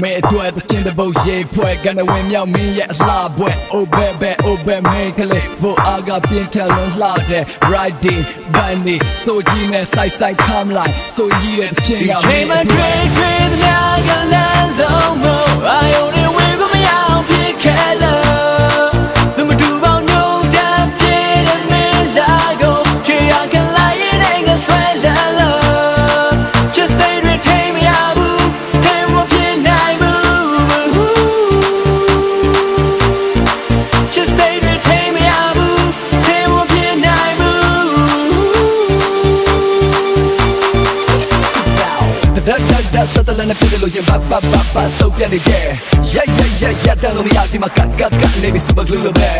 မဲအတွက်တချင်းတဲ့ပုတ်ရေးဖွဲ့ကနေဝင်မြောက်မင်းရဲ့အလှပွဲ Oh baby oh baby မင်းကလေး for အာကပြင်းထန်လုံးလှတဲ့ riding bunny ဆိုကြီးနဲ့ side side come line ဆိုကြီးတဲ့ချင်းကမချိန်င်း တ်ဒတ်စတလနဲ့ပြည့်လို့ရင်ဘဘဘဘဆုပ်ပြနေတယ်ရက်ရက်ရက်ရက်တလို့မရဒီမှာကတ်ကတ်ကတ်နေပြီစပဂလူလိုပဲ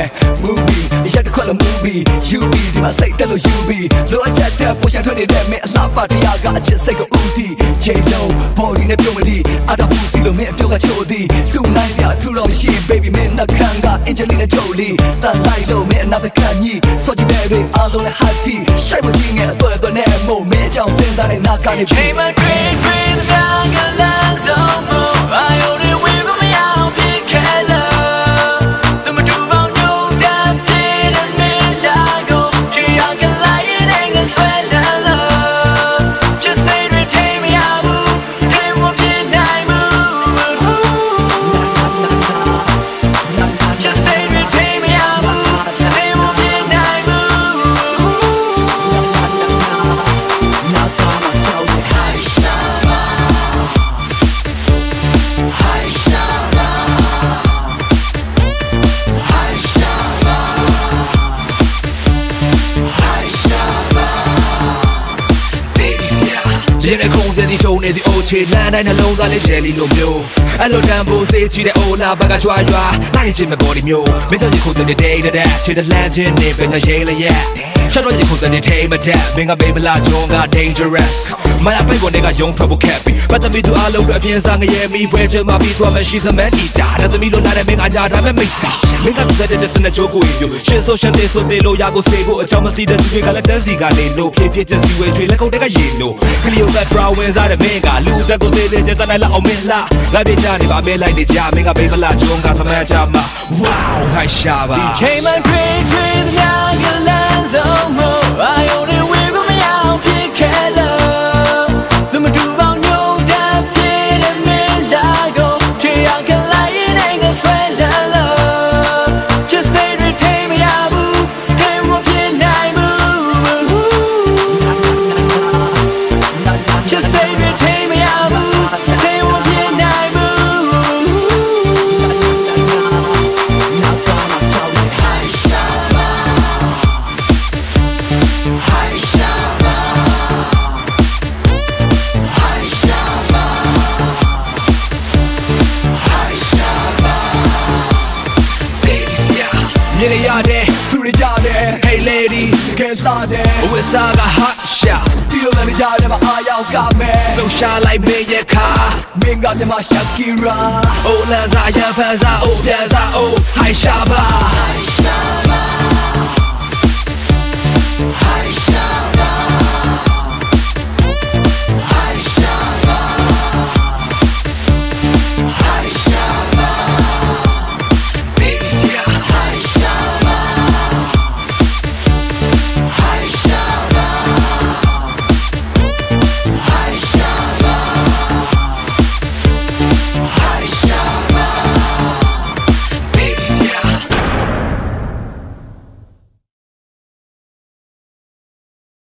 movie ရက်တစ်ခွက်လို့ movie you be ဒီမှာစိတ်တက်လို့ you be လိုအပ်ချက်တဲ့ပိုရှာထွက်နေတဲ့မင်းအလှပတရားကအချစ်စိတ်ကိုဦးတည်ချိန်လုံး body နဲ့ပြုံးမတည်အတားဘူးစီလို့မင်းအပြုံးကချိုးသည်သူ့နိုင်ရထူတော့မရှိ baby မင်းနှခမ်းက Angelina Jolie တန်လိုက်လို့မင်းအနာပဲခံကြီးစောကြည့်နေပြီအားလုံးနဲ့ hot tea ရှိုက်မကြီးငယ်အသွဲသွဲနဲ့မို့မင်းအကြောင်းစဉ်းစားတဲ့နာကနေပြီချိန်မ ထွေးထွေး ရင်းနဲ့ခုံစဲဒီထုံနေဒီအိုချေလမ်းတိုင်းနှလုံးသားလေးဂျယ်လီလိုမျိုးအဲ့လိုတန်ဖိုးစေးချီတဲ့အိုလာဘက်ကချွာရွာနိုင်ချင်မကော်ဒီမျိုးမင်းတို့ဒီခုတဲ့ day to day ချေတဲ့လမ်းချင်းနေပင်ကရေးလျက်ရှော က်တော့ဒီခုတဲ့ day မတက်မင်းကဘေးမလာဂျုံက dangerous မရပိတ်ကနေကယုံထွက်ဖို့ခက်ပြီပတ်သမီသူအလုံးတို့အပြင်းစားငရဲမိပွဲချင်မှပြီးသွားမရှိစမန်တီတာတဲ့သမီးလို့လာတဲ့မင်းကညာဒါမဲ့မိတ်စာမင်းကပြတဲ့စနချိုးကိုယူရှင်းဆိုရှင်းတဲ့ဆိုတဲ့လို့ရကိုစေဖို့အကြောင်းမသိတဲ့သူတွေကလည်းတန်းစီကနေလို့ဖြည်းဖြည်းချင်းစီဝဲချွေလက်ကုပ်တက်ကရေလို့ကလီယိုကထရာဝင်စားတဲ့မင်းကလူသက်ကိုသေးသေးချင်းတန်းလိုက်အောင်မင်းလားငါပြေချနေပါမဲလိုက်နေကြမင်းကဘေးမလာဂျုံကသမန်ချမှာ wow ဟိုင်ရှာပါချိန်မထွေးထွေး မြင်ရတဲ့သူတွေကြတယ် Hey lady ကဲစားတယ်ဝစ်စားက hot shot ဒီလိုလည်းကြတယ်မအားရောက်ကမယ်လှူရှာလိုက်မင်းရဲ့ခါမင်းကမြမရှက်ကီရာအိုလန်စားရန်ဖန်စားအိုပြန်စားအိုဟိုင်ရှာပါရှာပါ